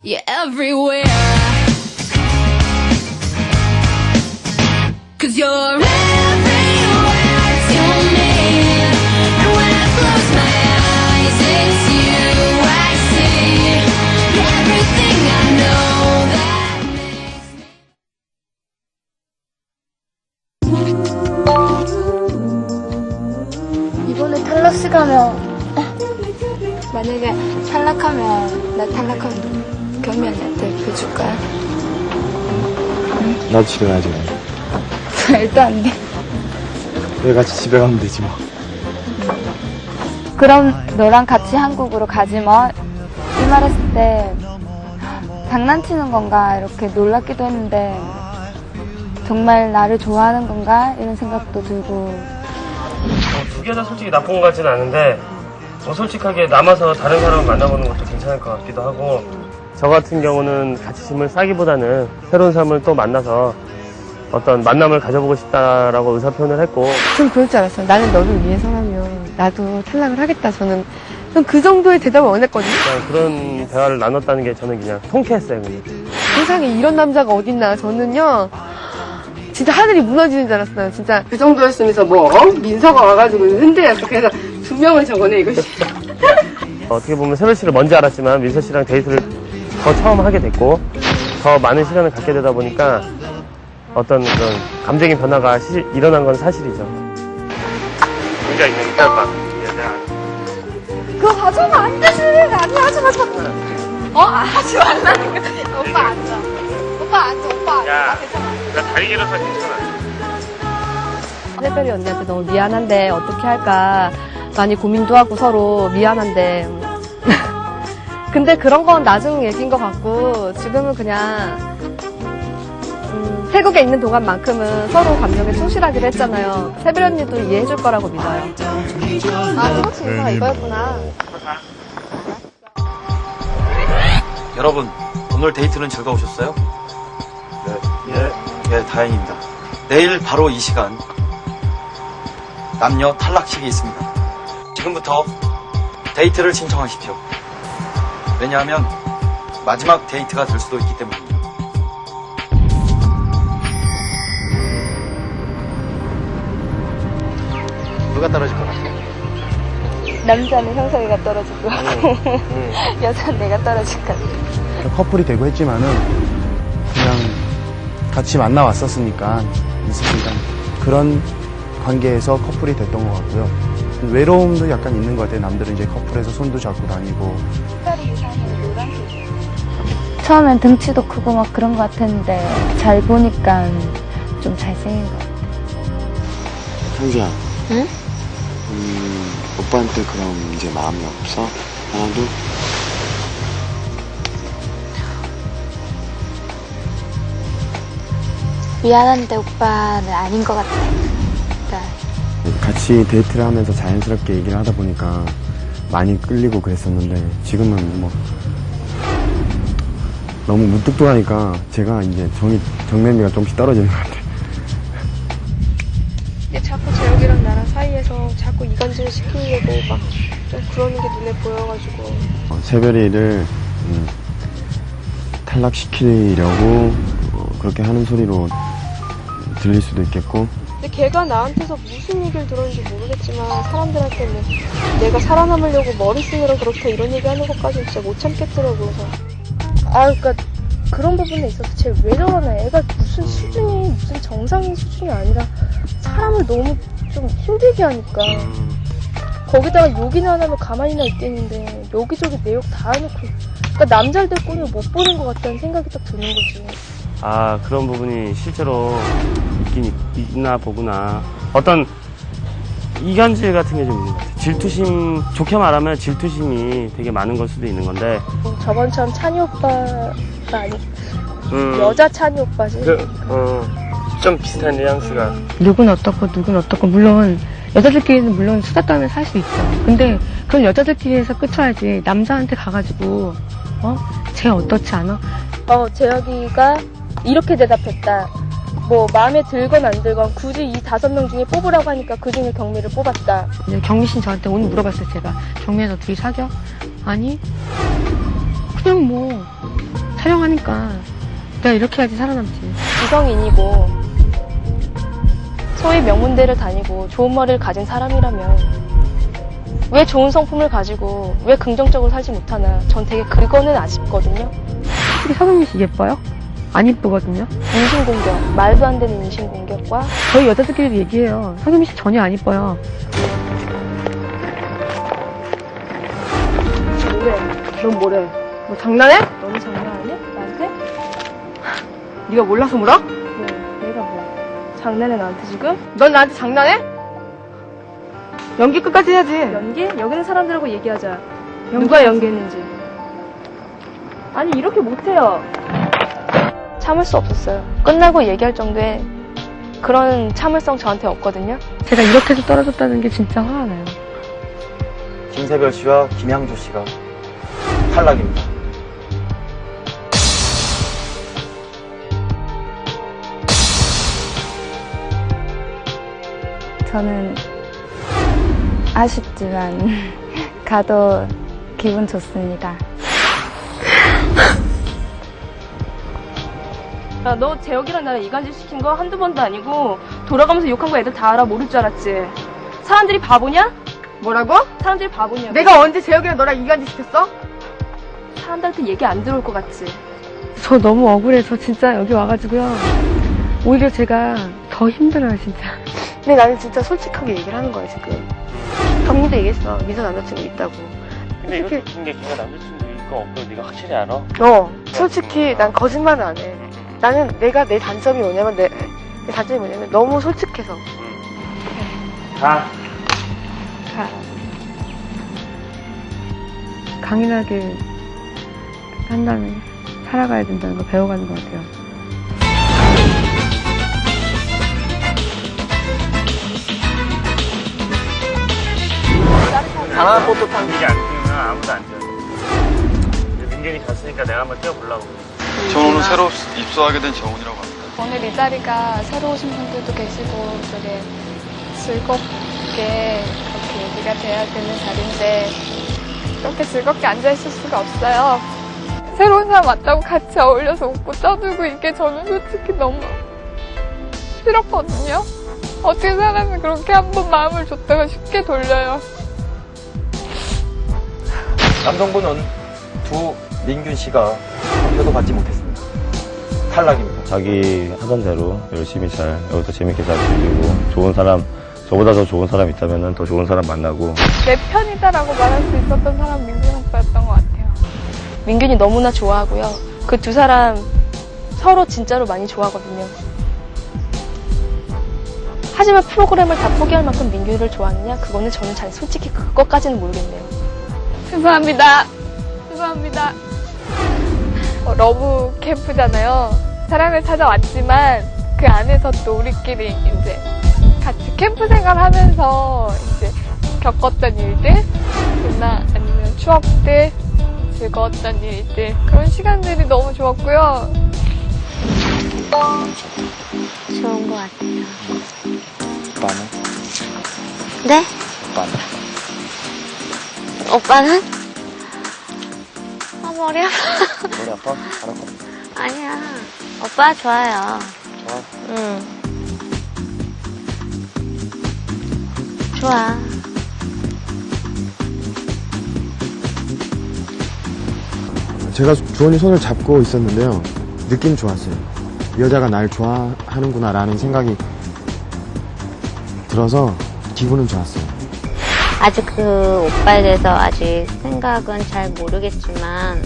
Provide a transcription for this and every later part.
You're everywhere. Cause you're everywhere to me. And when I close my eyes, it's you I see. Everything I know that makes me. 이번에 탈락스 가면 만약에 탈락하면 나 탈락하면 경미 언니한테 그 줄까요? 나도 집에 가야지. 말도 안 돼. 왜 같이 집에 가면 되지 뭐. 그럼 너랑 같이 한국으로 가지 뭐. 이 말했을 때 장난치는 건가 이렇게 놀랍기도 했는데 정말 나를 좋아하는 건가 이런 생각도 들고 두 개 다 솔직히 나쁜 것 같지는 않은데 뭐 솔직하게 남아서 다른 사람을 만나보는 것도 괜찮을 것 같기도 하고 저 같은 경우는 같이 짐을 싸기보다는 새로운 사람을 또 만나서 어떤 만남을 가져보고 싶다라고 의사 표현을 했고 좀 그럴 줄 알았어요. 나는 너를 위해서라면 나도 탈락을 하겠다. 저는 전 그 정도의 대답을 원했거든요. 그냥 그런 대화를 나눴다는 게 저는 그냥 통쾌했어요. 그냥. 세상에 이런 남자가 어딨나. 저는요. 진짜 하늘이 무너지는 줄 알았어요. 진짜 그 정도였으면서 뭐 어? 민서가 와가지고 흔들렸어. 그래서 두 명을 적어내 이것이. 어떻게 보면 세별 씨를 먼저 알았지만 민서 씨랑 데이트를 더 처음 하게 됐고 더 많은 시간을 갖게 되다 보니까 어떤 그런 감정의 변화가 시- 일어난 건 사실이죠. 의자 있는 이탈방. 그거 가져가면 안 되지 아니 하지 마 자꾸 어? 아, 하지 말라는 거 오빠 앉아 오빠 앉아 오빠 앉아 야. 아, 괜찮아 나 다리 길어서 괜찮아. 새별이 언니한테 너무 미안한데 어떻게 할까 많이 고민도 하고 서로 미안한데 근데 그런 건 나중 얘기인 것 같고 지금은 그냥 음, 태국에 있는 동안만큼은 서로 감정에 충실하기로 했잖아요 새별 언니도 이해해줄 거라고 믿어요 아 그렇지 이거가 이거였구나 여러분, 오늘 데이트는 즐거우셨어요? 네. 예, 다행입니다. 내일 바로 이 시간 남녀 탈락식이 있습니다. 지금부터 데이트를 신청하십시오. 왜냐하면 마지막 데이트가 될 수도 있기 때문입니다. 누가 떨어질 것 같아? 남자는 형석이가 떨어지고 여자는 내가 떨어질 것 같아 커플이 되고 했지만은 그냥 같이 만나 왔었으니까 있으니까 그런 관계에서 커플이 됐던 것 같고요. 외로움도 약간 있는 것 같아요. 남들은 이제 커플에서 손도 잡고 다니고 처음엔 등치도 크고 막 그런 것 같았는데 잘 보니까 좀 잘생긴 것 같아 현수야. 응? 음, 오빠한테 그럼 이제 마음이 없어? 하나도? 미안한데 오빠는 아닌 것 같아 같이 데이트를 하면서 자연스럽게 얘기를 하다 보니까 많이 끌리고 그랬었는데 지금은 뭐 너무 무뚝뚝하니까 제가 이제 정이 정면미가 조금씩 떨어지는 것 같아요. 자꾸 재혁이랑 나랑 사이에서 자꾸 이간질을 시키려고 막 좀 그러는 게 눈에 보여가지고 어, 새별이를 음, 탈락시키려고 어, 그렇게 하는 소리로 들릴 수도 있겠고 근데 걔가 나한테서 무슨 얘기를 들었는지 모르겠지만 사람들한테는 내가 살아남으려고 머리 쓰느라 그렇다 이런 얘기 하는 것까지는 진짜 못 참겠더라고요. 그래서. 아, 그니까 그런 부분에 있어서 쟤 왜 저러나 애가 무슨 수준이 무슨 정상인 수준이 아니라 사람을 너무 좀 힘들게 하니까 거기다가 욕이나 안 하면 가만히나 있겠는데 여기저기 내 욕 다 해놓고 그러니까 남자들 꼴을 못 보는 것 같다는 생각이 딱 드는 거지. 아 그런 부분이 실제로 있긴 있- 있나 보구나. 어떤 이간질 같은 게 좀 있는 것 같아. 질투심 좋게 말하면 질투심이 되게 많은 걸 수도 있는 건데. 어, 저번처럼 찬이 오빠가 아니 음, 여자 찬이 오빠지. 그, 어, 좀 비슷한 뉘앙스가. 누군 어떻고 누군 어떻고 물론 여자들끼리는 물론 수다 떨면 살 수 있어. 근데 그건 여자들끼리 해서 끝쳐야지 남자한테 가가지고 어 쟤 어떻지 않아? 어, 재혁이가 이렇게 대답했다. 뭐 마음에 들건 안 들건 굳이 이 다섯 명 중에 뽑으라고 하니까 그 중에 경미를 뽑았다. 경미 씨는 저한테 오늘 물어봤어요 제가 경미야 너 둘이 사겨? 아니 그냥 뭐 촬영하니까 내가 이렇게 해야지 살아남지. 이성인이고 소위 명문대를 다니고 좋은 머리를 가진 사람이라면 왜 좋은 성품을 가지고 왜 긍정적으로 살지 못하나 전 되게 그거는 아쉽거든요. 솔직히 서경민 씨 예뻐요? 안 예쁘거든요. 인신공격, 말도 안 되는 인신공격과 저희 여자들끼리 얘기해요. 서경민 씨 전혀 안 예뻐요. 뭐래? 넌 뭐래? 뭐 장난해? 너무 장난하냐? 나한테? 네가 몰라서 물어? 뭐, 내가 뭐 장난해 나한테 지금? 넌 나한테 장난해? 연기 끝까지 해야지. 연기? 여기 있는 사람들하고 얘기하자. 누가 연기했는지. 아니 이렇게 못해요. 참을 수 없었어요. 끝나고 얘기할 정도의 그런 참을성 저한테 없거든요. 제가 이렇게 해서 떨어졌다는 게 진짜 화가 나요. 김세별 씨와 김향주 씨가 탈락입니다. 저는 아쉽지만 가도 기분 좋습니다. 야, 너 재혁이랑 나랑 이간질 시킨 거 한두 번도 아니고 돌아가면서 욕한 거 애들 다 알아 모를 줄 알았지. 사람들이 바보냐? 뭐라고? 사람들이 바보냐? 내가 언제 재혁이랑 너랑 이간질 시켰어? 사람들한테 얘기 안 들어올 것 같지. 저 너무 억울해서 진짜 여기 와가지고요. 오히려 제가 더 힘들어요, 진짜. 근데 나는 진짜 솔직하게 얘기를 하는 거야, 지금. 경민도 얘기했어. 미소 남자친구 있다고. 근데 솔직히- 웃긴 게 걔가 남자친구 있고 없고 네가 확실히 알아? 어, 솔직히 난 거짓말은 안 해. 나는 내가 내 단점이 뭐냐면 내, 내 단점이 뭐냐면 너무 솔직해서. 가. 강인하게 한다는, 살아가야 된다는 걸 배워가는 것 같아요. 강한 포토탕 이게 안 뛰면 아무도 안 뛰어. 이제 민균이 갔으니까 내가 한번 뛰어보려고. 저는 오늘 새로 입소하게 된 정훈이라고 합니다. 오늘 이 자리가 새로 오신 분들도 계시고 되게 즐겁게 그렇게 얘기가 돼야 되는 자리인데 이렇게 즐겁게 앉아있을 수가 없어요. 새로운 사람 왔다고 같이 어울려서 웃고 떠들고 이게 저는 솔직히 너무 싫었거든요. 어떻게 사람이 그렇게 한번 마음을 줬다가 쉽게 돌려요. 남성분은 두 민균 씨가 표도 받지 못했습니다. 탈락입니다. 자기 하던 대로 열심히 잘 여기서 재밌게 잘 즐기고 좋은 사람 저보다 더 좋은 사람 있다면 더 좋은 사람 만나고 내 편이다라고 말할 수 있었던 사람 민준 오빠였던 것 같아요. 민균이 너무나 좋아하고요. 그 두 사람 서로 진짜로 많이 좋아하거든요. 하지만 프로그램을 다 포기할 만큼 민균이를 좋아하느냐? 그거는 저는 잘 솔직히 그것까지는 모르겠네요. 죄송합니다. 죄송합니다. 어, 러브 캠프잖아요. 사랑을 찾아왔지만 그 안에서 또 우리끼리 이제 같이 캠프 생활하면서 이제 겪었던 일들, 나 아니면 추억들, 즐거웠던 일들 그런 시간들이 너무 좋았고요. 좋은 것 같아요. 오빠는? 네? 오빠는? 오빠는? 아, 머리 아파. 머리 아파? 안 아파? 아니야. 오빠 좋아요. 좋아. 응. 좋아. 제가 주원이 손을 잡고 있었는데요. 느낌 좋았어요. 이 여자가 날 좋아하는구나라는 생각이 들어서 기분은 좋았어요. 아직 그 오빠에 대해서 아직 생각은 잘 모르겠지만,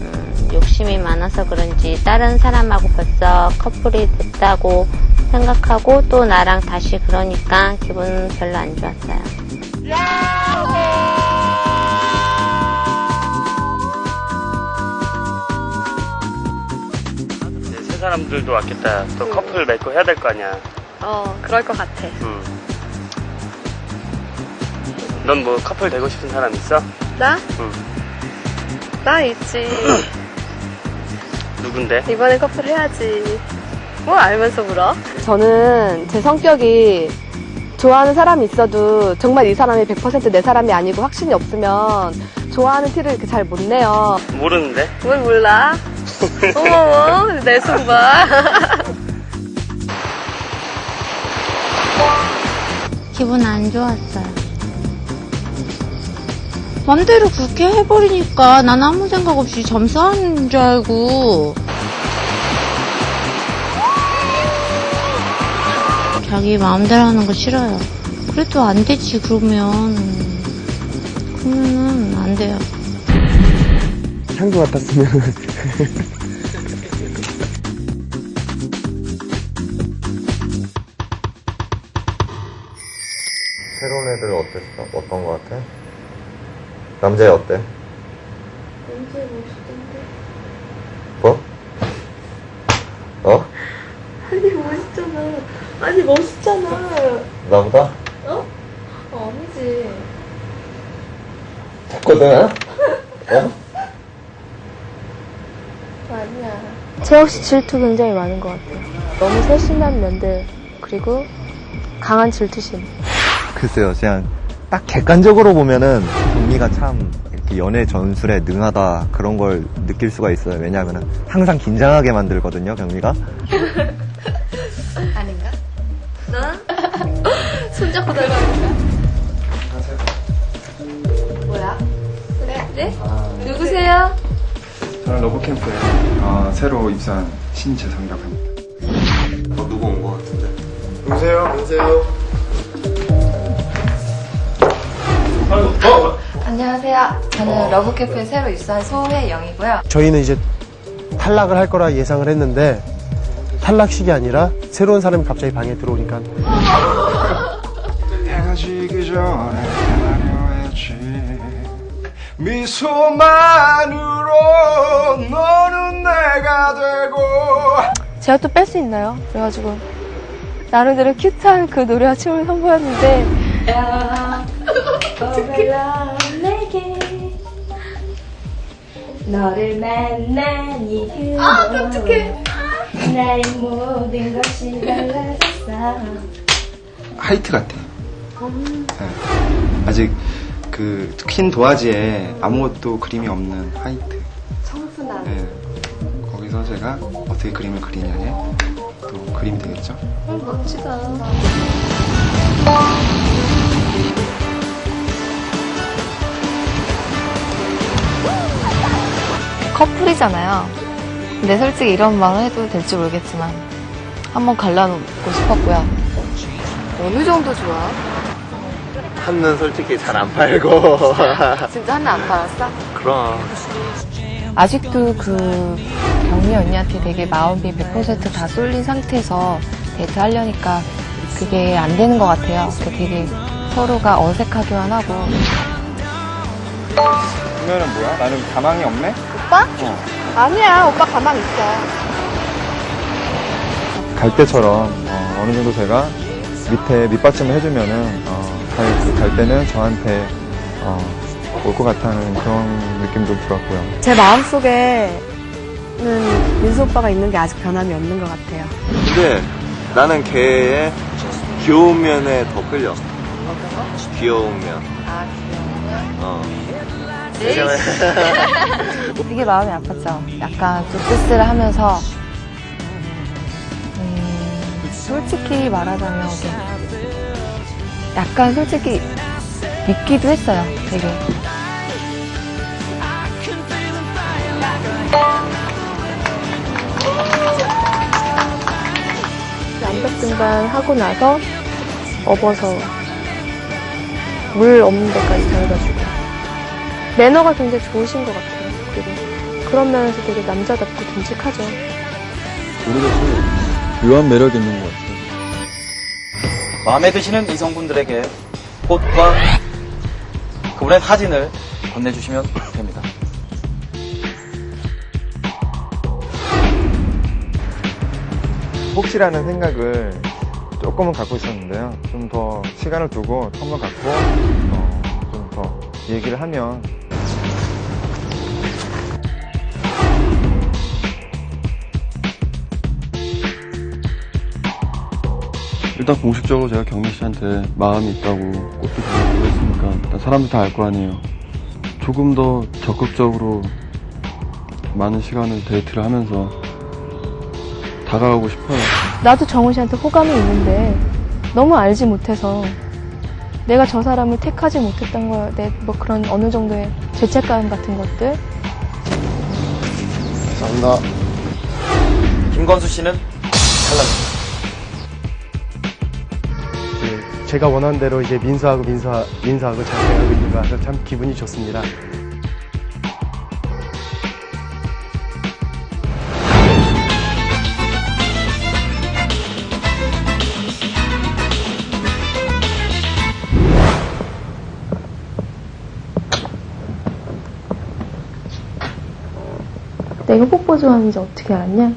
음, 욕심이 많아서 그런지 다른 사람하고 벌써 커플이 됐다고 생각하고 또 나랑 다시 그러니까 기분 별로 안 좋았어요. 새 사람들도 왔겠다. 또 커플 맺고 해야 될 거 아니야. 어, 그럴 것 같아. 응. 넌 뭐 커플 되고 싶은 사람 있어? 나? 응. 나 있지. 누군데? 이번에 커플 해야지. 뭐 알면서 물어? 저는 제 성격이 좋아하는 사람이 있어도 정말 이 사람이 100%내 사람이 아니고 확신이 없으면 좋아하는 티를 이렇게 잘 못 내요. 모르는데? 뭘 몰라? 어머, 내 손 봐. 기분 안 좋았어요. 맘대로 그렇게 해버리니까 난 아무 생각 없이 점수하는 줄 알고 자기 마음대로 하는 거 싫어요. 그래도 안 되지 그러면 그러면은 안 돼요. 향수 같았으면. 새로운 애들 어땠어? 어떤 거 같아? 남자애 어때? 남자애 멋있던데. 뭐? 어? 아니 멋있잖아. 아니 멋있잖아. 나보다? 어? 아니지. 됐거든? 어? 아니야. 재혁 씨 질투 굉장히 많은 것 같아요. 너무 세심한 면들 그리고 강한 질투심. 글쎄요, 그냥 딱 객관적으로 보면은 경미가 참 이렇게 연애 전술에 능하다 그런 걸 느낄 수가 있어요. 왜냐하면 항상 긴장하게 만들거든요, 경미가. 손잡고 들어가니까. 뭐야? 그래? 네? 누구세요? 저는 러브캠프에 어, 새로 입사한 신재성이라고 합니다. 어, 누구 온거 같은데? 여보세요? 여보세요? 안녕하세요. 저는 러브캐프에 새로 입사한 소혜영이고요. 저희는 이제 탈락을 할 거라 예상을 했는데 탈락식이 아니라 새로운 사람이 갑자기 방에 들어오니까. 해가 지기 전에 했지. 미소만으로 너는 내가 되고. 제가 또 뺄 수 있나요? 그래가지고 나름대로 큐트한 그 노래와 춤을 선보였는데 너를 만난 이후로 아, 어떡해. 나의 모든 것이 달라졌어 하이트 같아 네. 아직 그 흰 도화지에 아무것도 그림이 없는 하이트 청순한 네. 거기서 제가 어떻게 그림을 그리냐에 또 그림이 되겠죠 멋지다. 커플이잖아요. 근데 솔직히 이런 말을 해도 될지 모르겠지만 한번 갈라놓고 싶었고요. 어느 정도 좋아? 한눈 솔직히 잘 안 팔고. 진짜 하나 안 팔았어? 그럼. 아직도 그 경미 언니한테 되게 마음이 100%다 쏠린 상태에서 데이트 하려니까 그게 안 되는 것 같아요. 그 되게 서로가 어색하기만 하고. 그러면은 뭐야? 나는 가망이 없네? 오빠? 아니야, 오빠 가만히 있어. 갈 때처럼 어, 느 정도 제가 밑에 밑받침을 해주면은 어, 갈, 그갈 때는 저한테 어, 올것 같다는 그런 느낌도 들었고요. 제 마음속에는 민수 오빠가 있는 게 아직 변함이 없는 것 같아요. 근데 나는 걔의 귀여운 면에 더 끌려. 귀여운 면. 아, 어. 되게 마음이 아팠죠. 약간 좀 쓸쓸하면서 음, 솔직히 말하자면 약간 솔직히 믿기도 했어요. 되게. 암벽 등반 하고 나서 업어서 물 없는 데까지 데려다주고 매너가 굉장히 좋으신 것 같아요. 그리고 그런 면에서 되게 남자답고 듬직하죠. 모르겠어요. 묘한 매력이 있는 것 같아요. 마음에 드시는 이성분들에게 꽃과 그분의 사진을 건네주시면 됩니다. 혹시라는 생각을 조금은 갖고 있었는데요. 좀 더 시간을 두고 텀을 갖고 어, 좀 더 얘기를 하면 일단 공식적으로 제가 경미 씨한테 마음이 있다고 꽃도 주고 했으니까 일단 사람들 다 알 거 아니에요. 조금 더 적극적으로 많은 시간을 데이트를 하면서 다가가고 싶어요. 나도 정훈 씨한테 호감이 있는데 너무 알지 못해서 내가 저 사람을 택하지 못했던 거에 대해 뭐 그런 어느 정도의 죄책감 같은 것들 감사합니다. 김건수 씨는 탈락 제가 원하는 대로 이제 민수하고 민수하, 민수하고 잘 돼가고 있는 것 같아서 참 기분이 좋습니다. 내가 뽀뽀 좋아하는지 어떻게 알았냐?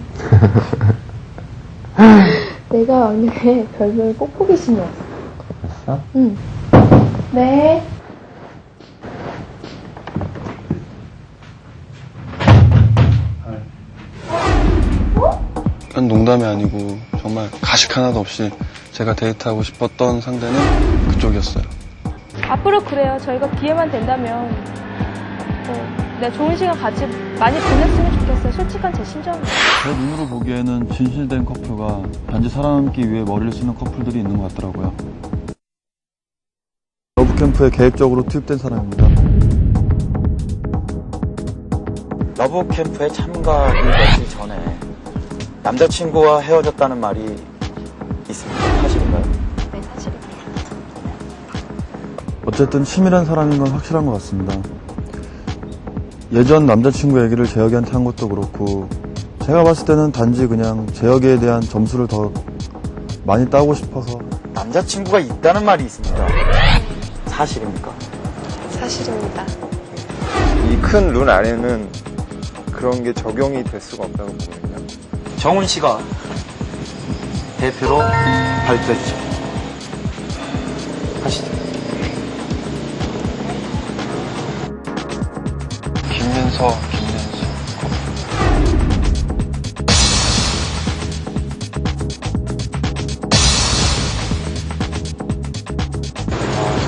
내가 오늘 별명이 뽀뽀 귀신이었어. 됐어? 응. 네. 그건 농담이 아니고 정말 가식 하나도 없이 제가 데이트하고 싶었던 상대는 그쪽이었어요. 앞으로 그래요. 저희가 기회만 된다면 어, 내 좋은 시간 같이 많이 보냈으면 좋겠어요. 솔직한 제 심정은. 제 눈으로 보기에는 진실된 커플과 단지 살아남기 위해 머리를 쓰는 커플들이 있는 것 같더라고요. 러브캠프에 계획적으로 투입된 사람입니다. 러브 캠프에 참가하기 며칠 전에 남자친구와 헤어졌다는 말이 있습니다. 사실인가요? 네, 사실입니다. 어쨌든 치밀한 사람인 건 확실한 것 같습니다. 예전 남자친구 얘기를 재혁이한테 한 것도 그렇고 제가 봤을 때는 단지 그냥 재혁이에 대한 점수를 더 많이 따고 싶어서 남자친구가 있다는 말이 있습니다. 사실입니까? 사실입니다. 이 큰 룬 안에는 그런 게 적용이 될 수가 없다고 보거든요. 정훈 씨가 대표로 발표해 주죠. 하시죠. 김민서, 김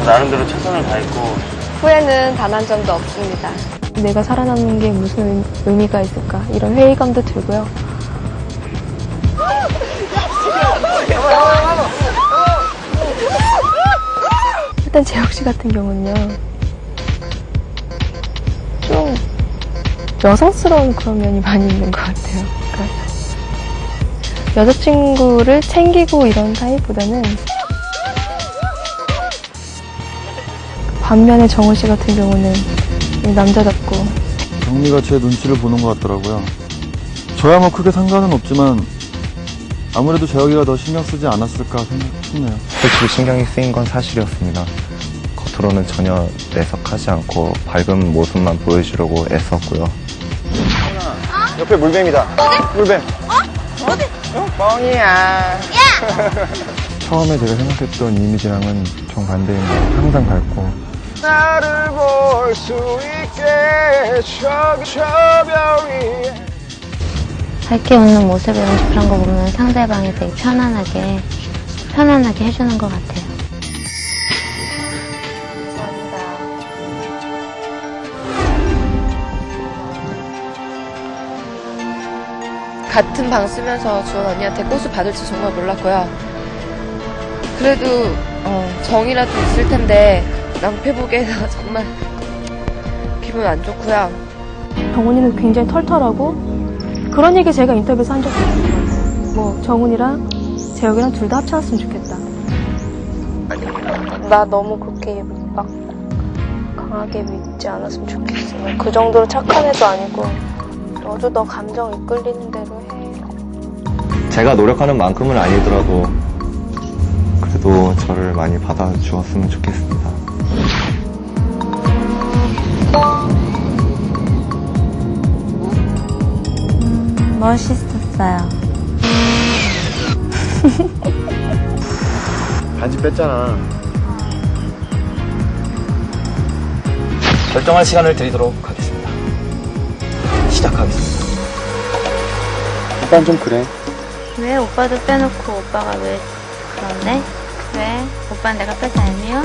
나름대로 최선을 다했고 후회는 단 한 점도 없습니다. 내가 살아남는 게 무슨 의미가 있을까 이런 회의감도 들고요. 일단 재혁 씨 같은 경우는요. 좀 여성스러운 그런 면이 많이 있는 것 같아요. 그러니까 여자친구를 챙기고 이런 타입보다는 반면에 정우 씨 같은 경우는 남자답고 경미가 제 눈치를 보는 것 같더라고요. 저야 뭐 크게 상관은 없지만 아무래도 재혁이가 더 신경 쓰지 않았을까 생각 싶네요. 솔직히 신경이 쓰인 건 사실이었습니다. 겉으로는 전혀 내석하지 않고 밝은 모습만 보여주려고 애썼고요. 옆에 물뱀이다. 물뱀. 어디? 어? 뻥이야. 처음에 제가 생각했던 이미지랑은 정반대인데 항상 밝고 나를 볼 수 있게 저, 저별 위에 밝게 웃는 모습을 연습한 거 보면 상대방이 되게 편안하게, 편안하게 해주는 것 같아요. 같은 방 쓰면서 주원 언니한테 꽃을 받을지 정말 몰랐고요. 그래도 어, 정이라도 있을 텐데 낭패 보기에는 정말 기분 안 좋고요. 정훈이는 굉장히 털털하고 그런 얘기 제가 인터뷰에서 한것 같아요. 뭐 정훈이랑 재혁이랑 둘 다 합쳐놨으면 좋겠다. 나 너무 그렇게 막 강하게 믿지 않았으면 좋겠어. 그 정도로 착한 애도 아니고 너도 너 감정 이끌리는 대로 해. 제가 노력하는 만큼은 아니더라도 그래도 저를 많이 받아주었으면 좋겠습니다. 멋있었어요. 반지 뺐잖아. 결정할 시간을 드리도록 하겠습니다. 시작하겠습니다. 오빠는 좀 그래. 왜 오빠도 빼놓고 오빠가 왜 그런데? 왜? 오빠는 내가 빼서 알미워?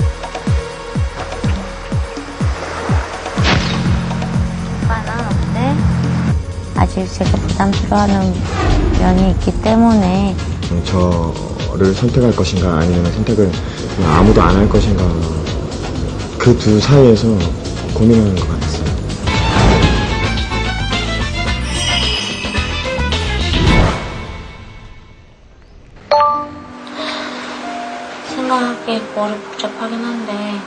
아직 제가 부담스러워하는 면이 있기 때문에 저를 선택할 것인가 아니면 선택을 그냥 아무도 안 할 것인가 그 두 사이에서 고민하는 것 같았어요. 생각하기에 머리 복잡하긴 한데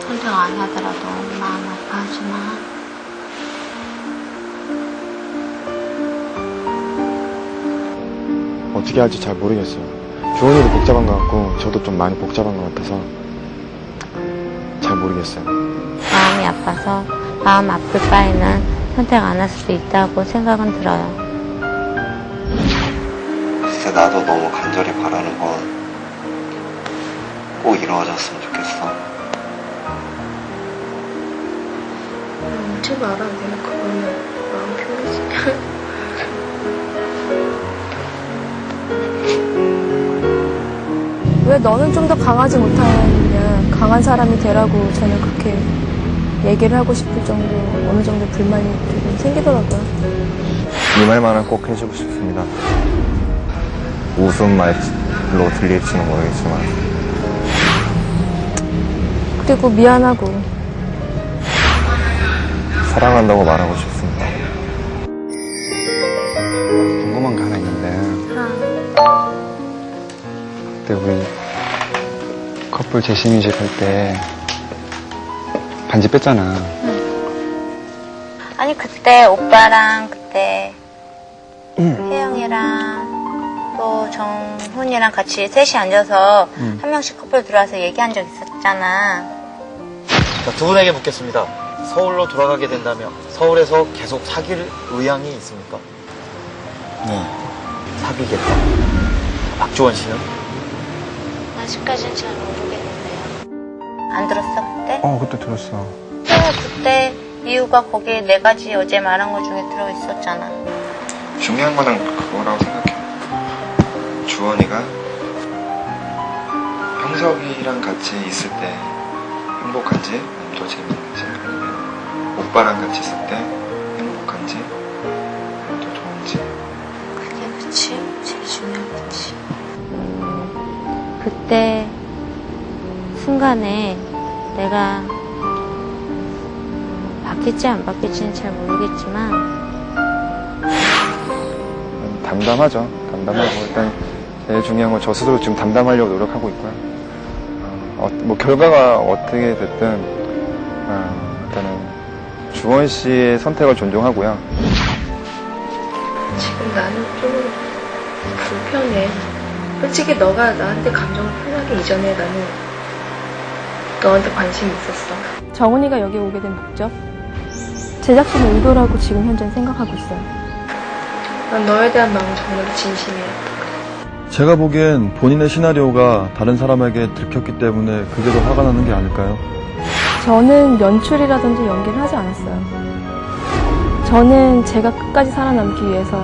선택 안 하더라도 마음 아파하지만 어떻게 할지 잘 모르겠어요. 조은이도 복잡한 것 같고 저도 좀 많이 복잡한 것 같아서 잘 모르겠어요. 마음이 아파서 마음 아플 바에는 선택 안 할 수도 있다고 생각은 들어요. 글쎄 나도 너무 간절히 바라는 건 꼭 이루어졌으면 좋겠어. 음, 제발 알아. 내가 그거는 마음 편해지면. 왜 너는 좀 더 강하지 못하냐, 강한 사람이 되라고 저는 그렇게 얘기를 하고 싶을 정도, 어느 정도 불만이 조금 생기더라고요. 이 말만은 꼭 해주고 싶습니다. 웃음 말로 들릴지는 모르겠지만 그리고 미안하고, 사랑한다고 말하고 싶습니다. 그때 우리 커플 재심이식 할 때 반지 뺐잖아. 아니 그때 오빠랑 그때 혜영이랑 또 정훈이랑 같이 셋이 앉아서 한 명씩 커플 들어와서 얘기한 적 있었잖아. 자, 두 분에게 묻겠습니다. 서울로 돌아가게 된다면 서울에서 계속 사귈 의향이 있습니까? 네. 사귀겠다. 박주원 씨는? 아직까지는 잘 모르겠는데요. 안 들었어 그때? 어 그때 들었어. 그때 그때 이유가 거기에 네 가지 어제 말한 것 중에 들어 있었잖아. 중요한 거는 그거라고 생각해. 주원이가 형석이랑 같이 있을 때 행복한지 더 재밌는지 아니면 오빠랑 같이 있을 때 행복한지 더 좋은지 그게 그치? 제일 중요한 거지. 음, 그때 순간에 내가 바뀔지 안 바뀔지는 잘 모르겠지만 담담하죠. 담담하고 일단 제일 중요한 건 저 스스로 지금 담담하려고 노력하고 있고요. 어, 뭐 결과가 어떻게 됐든 어, 일단은 주원 씨의 선택을 존중하고요. 지금 나는 좀 불편해. 솔직히 너가 나한테 감정을 표현하기 이전에 나는 너한테 관심이 있었어. 정훈이가 여기 오게 된 목적? 제작진의 의도라고 지금 현재 생각하고 있어요. 난 너에 대한 마음 정말 진심이야. 제가 보기엔 본인의 시나리오가 다른 사람에게 들켰기 때문에 그게 더 화가 나는 게 아닐까요? 저는 연출이라든지 연기를 하지 않았어요. 저는 제가 끝까지 살아남기 위해서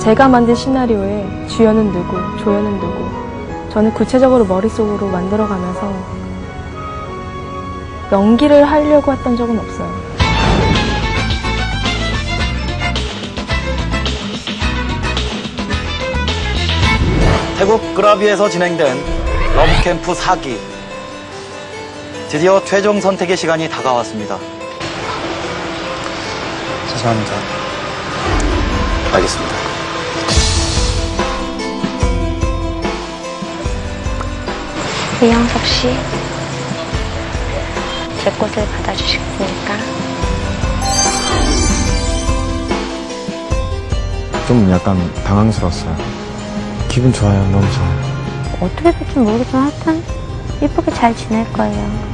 제가 만든 시나리오에 주연은 누구, 조연은 누구, 저는 구체적으로 머릿속으로 만들어가면서 연기를 하려고 했던 적은 없어요. 태국 그라비에서 진행된 러브캠프 4기. 드디어 최종 선택의 시간이 다가왔습니다. 죄송합니다. 알겠습니다. 이영석 씨, 제 꽃을 받아주시겠습니까? 좀 약간 당황스러웠어요. 기분 좋아요. 너무 좋아요. 어떻게 될지 모르겠지만 하여튼 이쁘게 잘 지낼 거예요.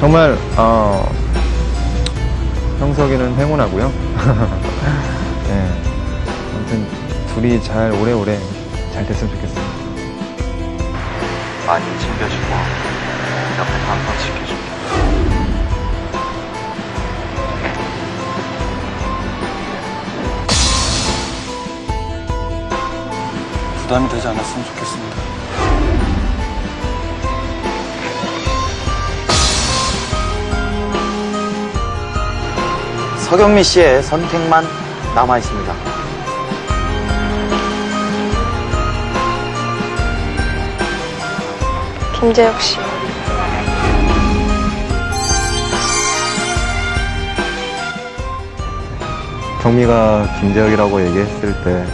정말 어, 형석이는 행운하고요. 네. 아무튼 둘이 잘 오래오래 잘 됐으면 좋겠어요. 많이 챙겨주고 옆에 항상 지켜줄게. 부담이 되지 않았으면 좋겠습니다. 서경미 씨의 선택만 남아 있습니다. 김재혁 씨. 경미가 김재혁이라고 얘기했을 때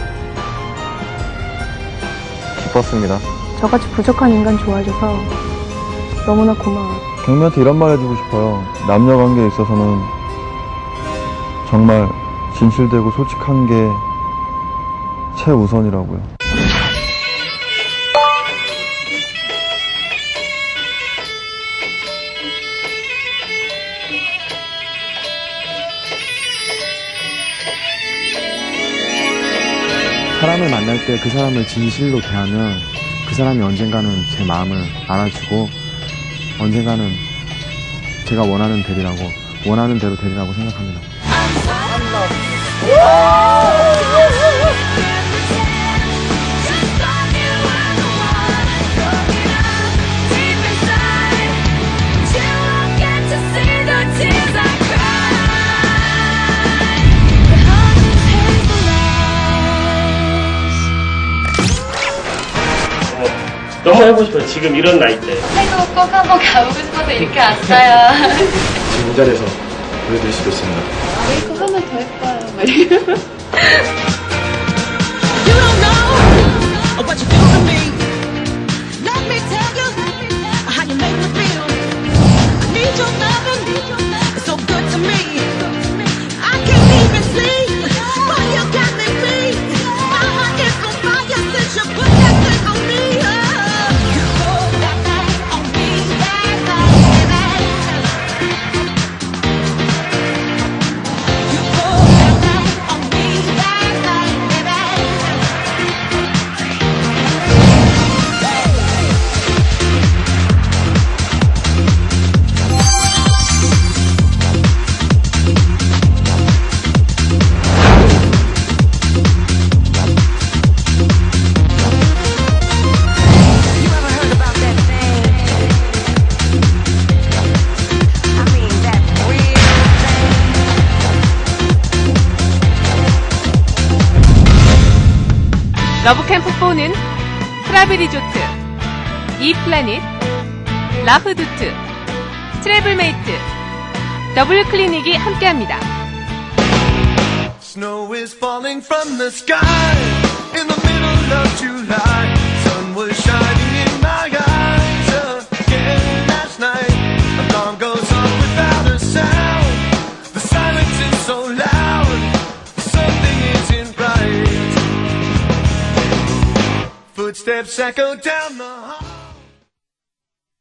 기뻤습니다. 저같이 부족한 인간 좋아해줘서 너무나 고마워. 경미한테 이런 말 해주고 싶어요. 남녀 관계에 있어서는 정말 진실되고 솔직한 게 최우선이라고요. 사람을 만날 때 그 사람을 진실로 대하면 그 사람이 언젠가는 제 마음을 알아주고 언젠가는 제가 원하는 대리라고 원하는 대로 대리라고 생각합니다. 너무 해보고 싶어요. 지금 이런 나이 때. 태국 꼭 한번 가보고 싶어서 이렇게 왔어요. 지금 이 자리에서 보여드릴 수도 있습니다. 메이크업 하면 더 예뻐요. 막 러브캠프 4는 트라벨 리조트, 이플래닛, 라흐두트, 트래블메이트, 더블 클리닉이 함께합니다. Snow is falling from the sky Footsteps echo down.